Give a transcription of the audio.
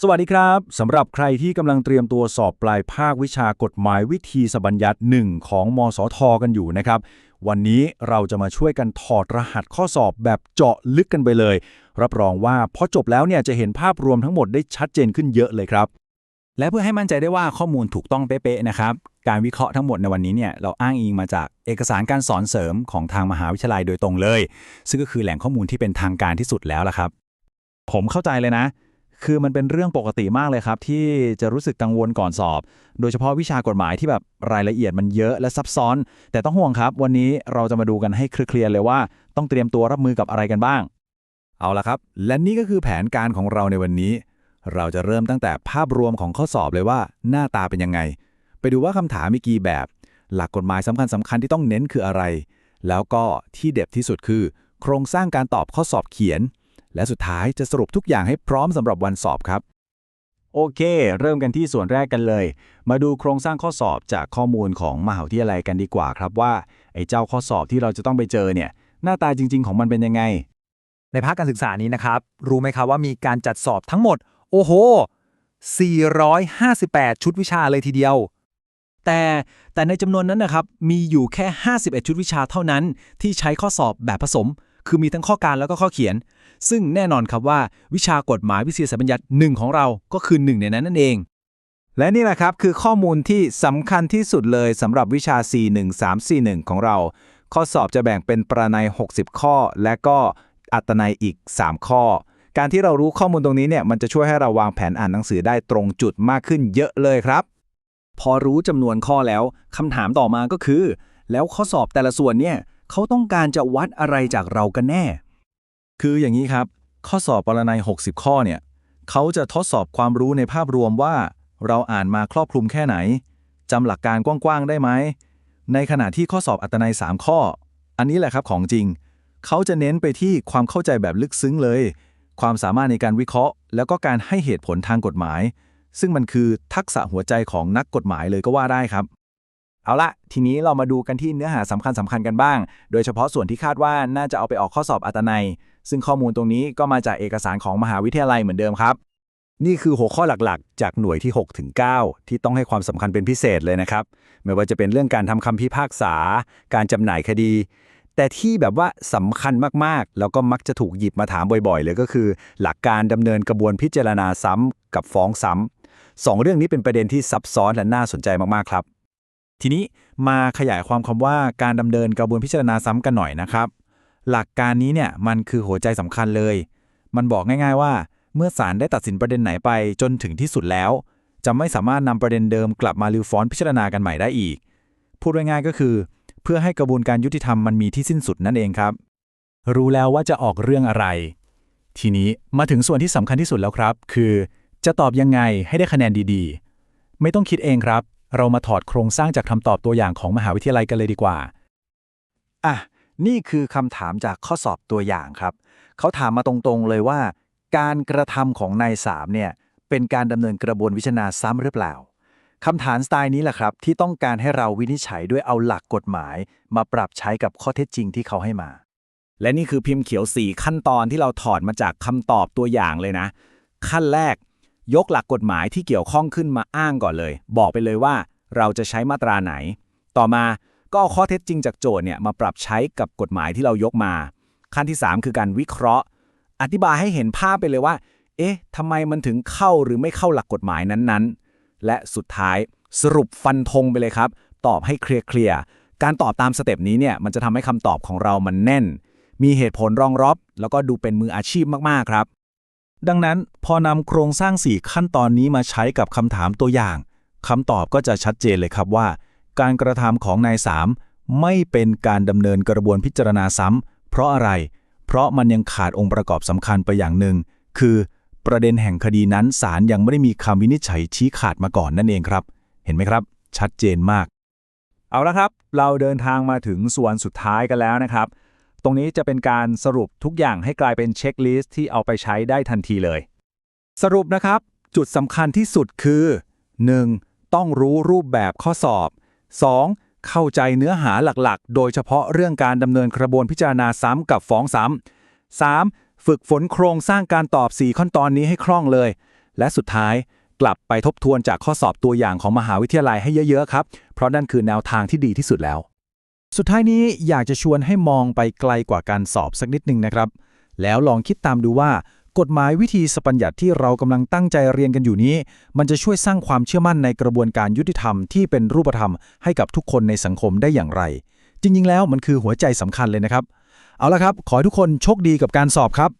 สวัสดีครับสำหรับใครที่กำลังเตรียมตัวสอบปลายภาควิชากฎหมายวิธีสบัญญัติหนึ่งของมสทกันอยู่นะครับ วันนี้เราจะมาช่วยกันถอดรหัสข้อสอบแบบเจาะลึกกันไปเลย รับรองว่าพอจบแล้วเนี่ยจะเห็นภาพรวมทั้งหมดได้ชัดเจนขึ้นเยอะเลยครับ และเพื่อให้มั่นใจได้ว่าข้อมูลถูกต้องเป๊ะๆนะครับ การวิเคราะห์ทั้งหมดในวันนี้เนี่ยเราอ้างอิงมาจากเอกสารการสอนเสริมของทางมหาวิทยาลัยโดยตรงเลย ซึ่งก็คือแหล่งข้อมูลที่เป็นทางการที่สุดแล้วล่ะครับ ผมเข้าใจเลยนะ คือมันเป็นเรื่องปกติมากเลยครับ ที่จะรู้สึกกังวลก่อนสอบ โดยเฉพาะวิชากฎหมายที่แบบรายละเอียดมันเยอะและซับซ้อน แต่ต้องห่วงครับ วันนี้เราจะมาดูกันให้เคลียร์เลยว่า ต้องเตรียมตัวรับมือกับอะไรกันบ้าง เอาละครับ และนี่ก็คือแผนการของเราในวันนี้ เราจะเริ่มตั้งแต่ภาพรวมของข้อสอบเลยว่าหน้าตาเป็นยังไง ไปดูว่าคำถามมีกี่แบบ หลักกฎหมายสำคัญสำคัญที่ต้องเน้นคืออะไร แล้วก็ที่เด็ดที่สุดคือ โครงสร้างการตอบข้อสอบเขียน และสุดท้ายจะสรุปทุกอย่างให้พร้อมสำหรับวันสอบครับ โอเค เริ่มกันที่ส่วนแรกกันเลย มาดูโครงสร้างข้อสอบจากข้อมูลของมหาวิทยาลัยกันดีกว่าครับว่าไอ้เจ้าข้อสอบที่เราจะต้องไปเจอเนี่ย หน้าตาจริง ๆ ของมันเป็นยังไง ในภาคการศึกษานี้นะครับ รู้ไหมครับว่ามีการจัดสอบทั้งหมด โอ้โห 458 ชุดวิชาเลยทีเดียวแต่แต่ในจำนวนนั้นนะครับ มีอยู่แค่ 51 ชุดวิชาเท่านั้น ที่ใช้ข้อสอบแบบผสม คือมีทั้งข้อการแล้วก็ข้อเขียน ซึ่งแน่นอนครับว่าวิชากฎหมายวิทยาศาสตร์บัญญัติหนึ่งของเราก็คือหนึ่งในนั้นนั่นเอง และนี่แหละครับคือข้อมูลที่สำคัญที่สุดเลยสำหรับวิชา 41341 ของเรา ข้อสอบจะแบ่งเป็นประนัย 60 ข้อ และก็อัตนัยอีก 3 ข้อ การที่เรารู้ข้อมูลตรงนี้เนี่ยมันจะช่วยให้เราวางแผนอ่านหนังสือได้ตรงจุดมากขึ้นเยอะเลยครับ พอรู้จำนวนข้อแล้วคำถามต่อมาก็คือ แล้วข้อสอบแต่ละส่วนเนี่ยเขาต้องการจะวัดอะไรจากเรากันแน่ คืออย่างนี้ครับ ข้อสอบปรนัย 60 ข้อเนี่ยเขาจะทดสอบความรู้ในภาพรวมว่า เราอ่านมาครอบคลุมแค่ไหนจำหลักการกว้างๆได้ไหม ในขณะที่ข้อสอบอัตนัย 3 ข้อ อันนี้แหละครับของจริง เขาจะเน้นไปที่ความเข้าใจแบบลึกซึ้งเลย ความสามารถในการวิเคราะห์ แล้วก็การให้เหตุผลทางกฎหมาย ซึ่งมันคือทักษะหัวใจของนักกฎหมายเลยก็ว่าได้ครับ เอาละทีนี้เรามาดูกันที่เนื้อหาสำคัญสำคัญกันบ้าง โดยเฉพาะส่วนที่คาดว่าน่าจะเอาไปออกข้อสอบอัตนัย ซึ่งข้อมูลตรงนี้ก็มาจากเอกสารของมหาวิทยาลัยเหมือนเดิมครับ นี่คือหัวข้อหลักๆ จากหน่วยที่ 6 ถึง 9 ที่ต้องให้ความสำคัญเป็นพิเศษเลยนะครับ ไม่ว่าจะเป็นเรื่องการทำคำพิพากษา การจำหน่ายคดี แต่ที่แบบว่าสำคัญมากๆ แล้วก็มักจะถูกหยิบมาถามบ่อยๆ เลยก็คือ หลักการดำเนินกระบวนพิจารณาซ้ำกับฟ้องซ้ำสองเรื่องนี้เป็นประเด็นที่ซับซ้อนและน่าสนใจมากๆครับ ทีนี้มาขยายความคำว่าการดำเนินกระบวนพิจารณาซ้ำกันหน่อยนะครับ หลักการนี้เนี่ยมันคือหัวใจสำคัญเลย มันบอกง่าย ๆ ว่า เมื่อศาลได้ตัดสินประเด็นไหนไปจนถึงที่สุดแล้ว จะไม่สามารถนำประเด็นเดิมกลับมาริวฟ้อนพิจารณากันใหม่ได้อีก พูดง่ายๆก็คือ เพื่อให้กระบวนการยุติธรรมมันมีที่สิ้นสุดนั่นเองครับ รู้แล้วว่าจะออกเรื่องอะไร ทีนี้มาถึงส่วนที่สำคัญที่สุดแล้วครับ คือ จะตอบยังไงให้ได้คะแนนดีๆ ไม่ต้องคิดเองครับ เรามาถอดโครงสร้างจากคำตอบตัวอย่างของมหาวิทยาลัยกันเลยดีกว่าอะ นี่คือคำถามจากข้อสอบตัวอย่างครับ เขาถามมาตรงๆเลยว่า การกระทำของนายสามเนี่ยเป็นการดำเนินกระบวนวิจารณาซ้ำหรือเปล่าคำถามสไตล์นี้แหละครับ ที่ต้องการให้เราวินิจฉัยด้วยเอาหลักกฎหมาย มาปรับใช้กับข้อเท็จจริงที่เขาให้มา และนี่คือพิมพ์เขียว 4 ขั้นตอนที่เราถอดมาจากคำตอบตัวอย่างเลยนะ ขั้นแรก ยกหลักกฎหมายที่เกี่ยวข้องขึ้นมาอ้างก่อนเลย บอกไปเลยว่า เราจะใช้มาตราไหน ต่อมา ก็ข้อเท็จจริงจากโจทย์เนี่ยมาปรับใช้กับกฎหมายที่เรายกมา ขั้นที่ 3 คือการวิเคราะห์ อธิบายให้เห็นภาพไปเลยว่า เอ๊ะทำไมมันถึงเข้าหรือไม่เข้าหลักกฎหมายนั้นๆ และสุดท้ายสรุปฟันธงไปเลยครับ ตอบให้เคลียร์ๆการตอบตามสเต็ปนี้เนี่ยมันจะทำให้คำตอบของเรามันแน่น มีเหตุผลรองรับ แล้วก็ดูเป็นมืออาชีพมากๆครับ ดังนั้นพอนำโครงสร้าง 4 ขั้นตอนนี้มาใช้กับคำถามตัวอย่างคำตอบก็จะชัดเจนเลยครับว่า การกระทำของนายสามไม่เป็นการดำเนินกระบวนพิจารณาซ้ำเพราะอะไร เพราะมันยังขาดองค์ประกอบสำคัญไปอย่างหนึ่ง คือประเด็นแห่งคดีนั้นศาลยังไม่ได้มีคำวินิจฉัยชี้ขาดมาก่อนนั่นเองครับ เห็นไหมครับ ชัดเจนมาก เอาละครับ เราเดินทางมาถึงส่วนสุดท้ายกันแล้วนะครับ ตรงนี้จะเป็นการสรุปทุกอย่างให้กลายเป็นเช็คลิสต์ที่เอาไปใช้ได้ทันทีเลย สรุปนะครับ จุดสำคัญที่สุดคือ 1. ต้องรู้รูปแบบข้อสอบ 2. เข้าใจเนื้อหาหลักๆ โดยเฉพาะเรื่องการดำเนินกระบวนพิจารณาซ้ำกับฟ้องซ้ำ 3. ฝึกฝนโครงสร้างการตอบ 4 ขั้นตอนนี้ให้คล่องเลย และสุดท้ายกลับไปทบทวนจากข้อสอบตัวอย่างของมหาวิทยาลัยให้เยอะๆครับ เพราะนั่นคือแนวทางที่ดีที่สุดแล้ว สุดท้ายนี้อยากจะชวนให้มองไปไกลกว่าการสอบสักนิดหนึ่งนะครับ แล้วลองคิดตามดูว่า กฎหมายวิธีสปัญญัติที่เรากำลังตั้งใจเรียนกันอยู่นี้ มันจะช่วยสร้างความเชื่อมั่นในกระบวนการยุติธรรมที่เป็นรูปธรรมให้กับทุกคนในสังคมได้อย่างไร จริงๆ แล้วมันคือหัวใจสำคัญเลยนะครับ เอาละครับ ขอให้ทุกคนโชคดีกับการสอบครับ